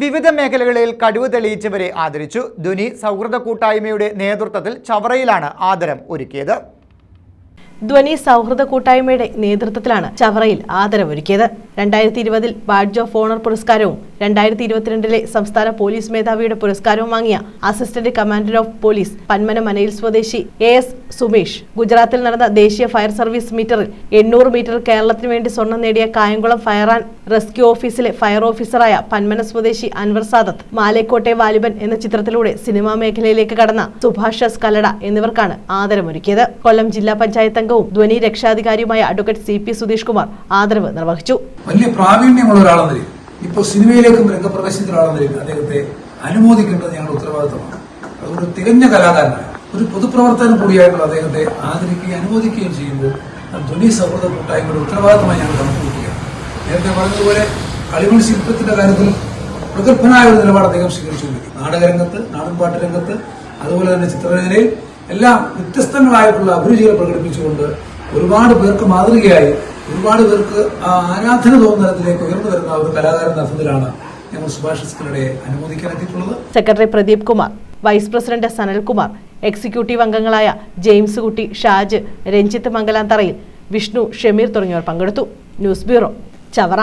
വിവിധ മേഖലകളിൽ കഴിവ് തെളിയിച്ചവരെ ആദരിച്ചു. ധുനി സൗഹൃദ കൂട്ടായ്മയുടെ നേതൃത്വത്തിൽ ചവറയിലാണ് ആദരം ഒരുക്കിയത്. ധ്വനി സൗഹൃദ കൂട്ടായ്മയുടെ നേതൃത്വത്തിലാണ് ചവറയിൽ ആദരവൊരുക്കിയത് രണ്ടായിരത്തി ഇരുപതിൽ ബാഡ്ജ് ഓഫ് ഓണർ പുരസ്കാരവും രണ്ടായിരത്തി ഇരുപത്തിരണ്ടിലെ സംസ്ഥാന പോലീസ് മേധാവിയുടെ പുരസ്കാരവും വാങ്ങിയ assistant commander of police Panmana മനയിൽ സ്വദേശി എ എസ് സുമേഷ്. ഗുജറാത്തിൽ നടന്ന ദേശീയ ഫയർ സർവീസ് മീറ്ററിൽ എണ്ണൂറ് മീറ്റർ കേരളത്തിന് വേണ്ടി സ്വർണം നേടിയ കായംകുളം ഫയർ ആൻഡ് റെസ്ക്യൂ ഓഫീസിലെ ഫയർ ഓഫീസറായ പന്മന സ്വദേശി അൻവർ സാദത്ത് മാലേക്കോട്ടെ വാലിബൻ എന്ന ചിത്രത്തിലൂടെ സിനിമാ മേഖലയിലേക്ക് കടന്ന സുഭാഷ് കല്ലട എന്നിവർക്കാണ് ആദരമൊരുക്കിയത്. കൊല്ലം ജില്ലാ പഞ്ചായത്ത് അംഗവും Dhwani രക്ഷാധികാരിയുമായ advocate C P Sudheesh Kumar ആദരവ് നിർവഹിച്ചു. വലിയ പ്രാവീണ്യമുള്ള ഒരാളെന്ന നിലയിൽ ഇപ്പോൾ സിനിമയിലേക്കും നിലയിൽ അദ്ദേഹത്തെ അനുമോദിക്കേണ്ടത് ഞങ്ങളുടെ ഉത്തരവാദിത്തമാണ്. അതുകൊണ്ട് തികഞ്ഞ കലാകാരനാണ് ഒരു പൊതുപ്രവർത്തനം കൂടിയായിട്ടുള്ള അദ്ദേഹത്തെ ആദരിക്കുകയും അനുമോദിക്കുകയും ചെയ്യുമ്പോൾ ധ്വനി സൗഹൃദ കൂട്ടായ്മയുടെ ഉത്തരവാദിത്തമായി ഞങ്ങൾ കണക്കുകൂട്ടുകയാണ്. നേരത്തെ പറഞ്ഞതുപോലെ കളിമൺ ശില്പത്തിന്റെ കാര്യത്തിൽ പ്രഗത്ഭനായ ഒരു നിലപാട് അദ്ദേഹം സ്വീകരിച്ചു നാടകരംഗത്ത് നാടൻപാട്ട് രംഗത്ത് അതുപോലെ തന്നെ ചിത്രരചനയിൽ എല്ലാം വ്യത്യസ്തങ്ങളായിട്ടുള്ള അഭിരുചികൾ പ്രകടിപ്പിച്ചുകൊണ്ട് ഒരുപാട് പേർക്ക് മാതൃകയായി ഒരുപാട് പേർക്ക് ആരാധന തോന്നുന്ന തരത്തിലേക്ക് ഉയർന്നു വരുന്ന ഒരു കലാകാരൻ അർത്ഥത്തിലാണ് ഞങ്ങൾ Subhash അനുമോദിക്കാനെത്തിയിട്ടുള്ളത് secretary Pradeep Kumar vice president Sanalkumar executive അംഗങ്ങളായ ജെയിംസ് കുട്ടി ഷാജ് രഞ്ജിത്ത് മംഗലാന്തറയിൽ വിഷ്ണു ഷമീർ തുടങ്ങിയവർ പങ്കെടുത്തു. News bureau Chavara.